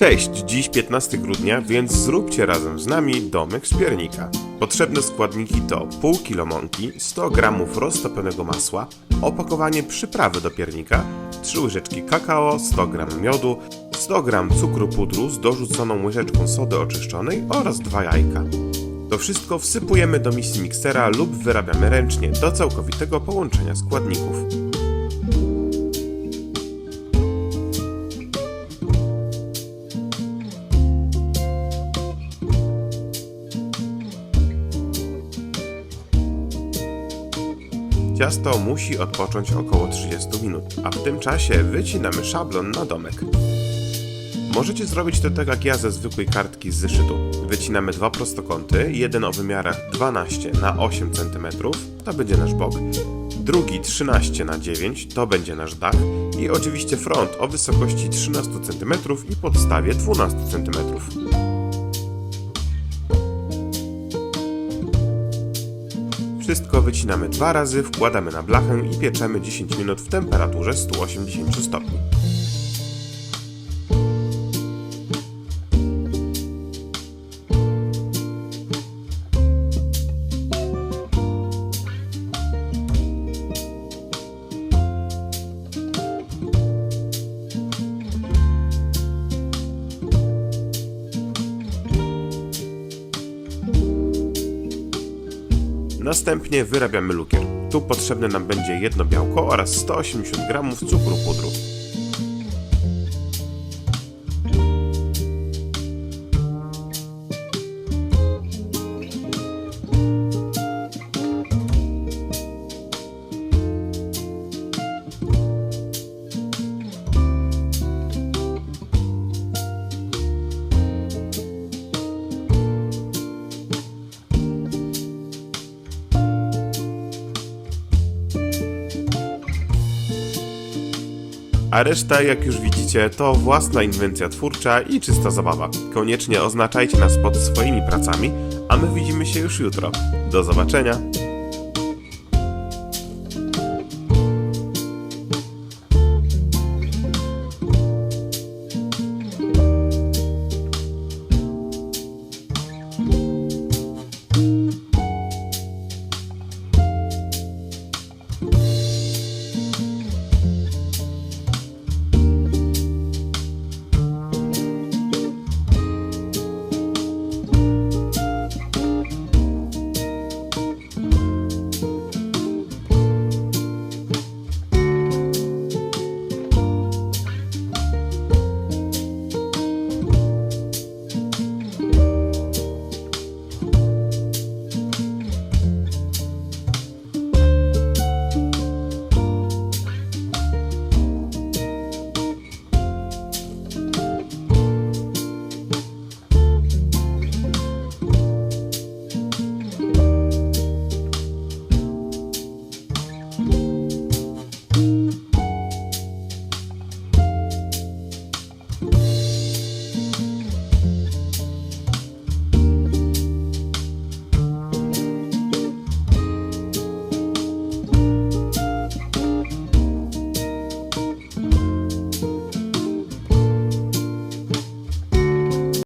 Cześć, dziś 15 grudnia, więc zróbcie razem z nami domek z piernika. Potrzebne składniki to pół kilo mąki, 100 g roztopionego masła, opakowanie przyprawy do piernika, 3 łyżeczki kakao, 100 g miodu, 100 g cukru pudru z dorzuconą łyżeczką sody oczyszczonej oraz 2 jajka. To wszystko wsypujemy do misji miksera lub wyrabiamy ręcznie do całkowitego połączenia składników. Ciasto musi odpocząć około 30 minut, a w tym czasie wycinamy szablon na domek. Możecie zrobić to tak jak ja ze zwykłej kartki z zeszytu. Wycinamy dwa prostokąty, jeden o wymiarach 12 na 8 cm, to będzie nasz bok, drugi 13 na 9, to będzie nasz dach i oczywiście front o wysokości 13 cm i podstawie 12 cm. Wszystko wycinamy dwa razy, wkładamy na blachę i pieczemy 10 minut w temperaturze 180 stopni. Następnie wyrabiamy lukier. Tu potrzebne nam będzie jedno białko oraz 180 g cukru pudru. A reszta, jak już widzicie, to własna inwencja twórcza i czysta zabawa. Koniecznie oznaczajcie nas pod swoimi pracami, a my widzimy się już jutro. Do zobaczenia!